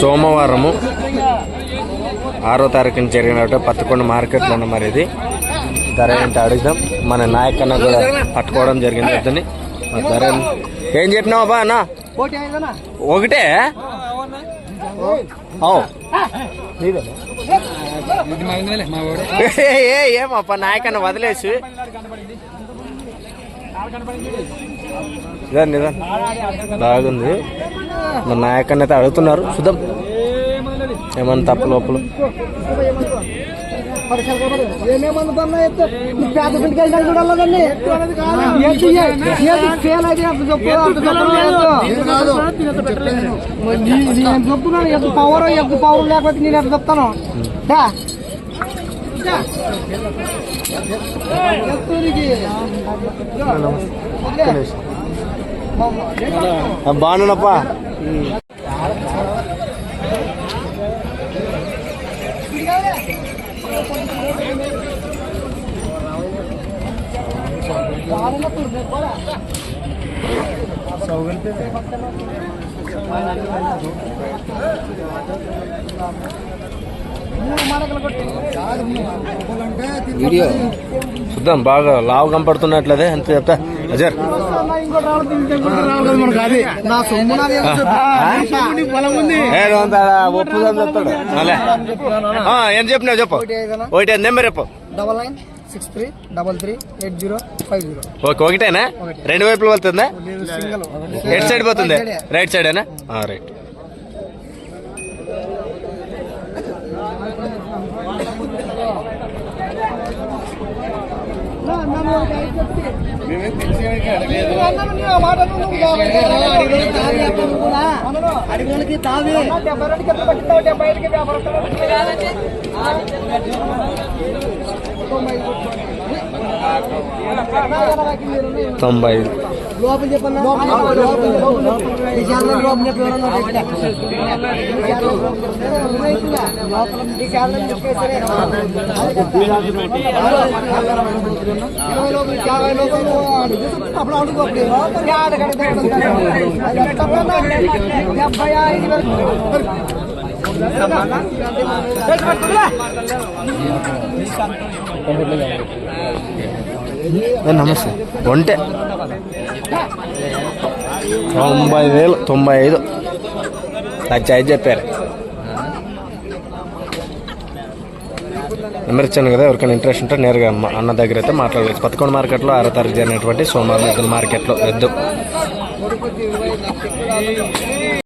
సోమవారము ఆరో తారీఖున జరిగినట్టు పత్తికొండ మార్కెట్లో ఉన్న మరి ఇది. ధర ఏంటో అడుగుదాం. మన నాయకన్న కూడా పట్టుకోవడం జరిగింది మరి ధర ఏం- చెప్పినావు బా అన్న? ఒకటే? ఏమప్ప నాయకన్న వదిలేసి. నిజం బాగుంది. మన నాయకన్న అయితే అడుగుతున్నారు. చూద్దాం. ఏమన్నా తప్పు లోపల. చెప్తున్నాను ఎంత పవర్ ఎంత పవర్ లేకపోతే నేను ఎంత చెప్తాను. Bananapa. Bananapa. Hmm. వీడియో. చూద్దాం బాగా లావు కనపడుతున్నట్లదే ఎంత చెప్తా. అజర్. నా సొమ్ము నాది ఎంత చెప్పు? నీ పొలం ఉంది ఏ అంత ఒప్పుదని చెప్తాడు. అలే. ఆ, ఏం చెప్పినావు చెప్పు. ఒకటి నెంబర్ చెప్పు. Double nine six three double three eight zero five zero. Okay ఒకటేనా? రెండు వైపులు వెళ్తుందా? సింగల్. ఎట్ సైడ్ పోతుంది? రైట్ సైడేనా? ఆ, రైట్. అడిగి తావి తొంభై లోపల చెప్పన్నా? ఈ శాలలో లోపల చెప్పి ఎవరన్నా పెట్టా. ఈ శాలలో లోపల ఈ శాలలో చెప్పేసరే. అప్పుడు అడుగు డెబ్బై ఐదు వరకు. నమస్తే ఒంటే తొంభై వేలు తొంభై ఐదు లక్ష ఐదు చెప్పారు. నెంబర్ ఇచ్చాను కదా ఎవరికైనా ఇంట్రెస్ట్ ఉంటే నేరుగా అమ్మ- అన్న దగ్గర అయితే మాట్లాడవచ్చు. పదకొండు మార్కెట్లో ఆరో తారీఖు జరిగినటువంటి సోమవారం మార్కెట్లో ఎద్దు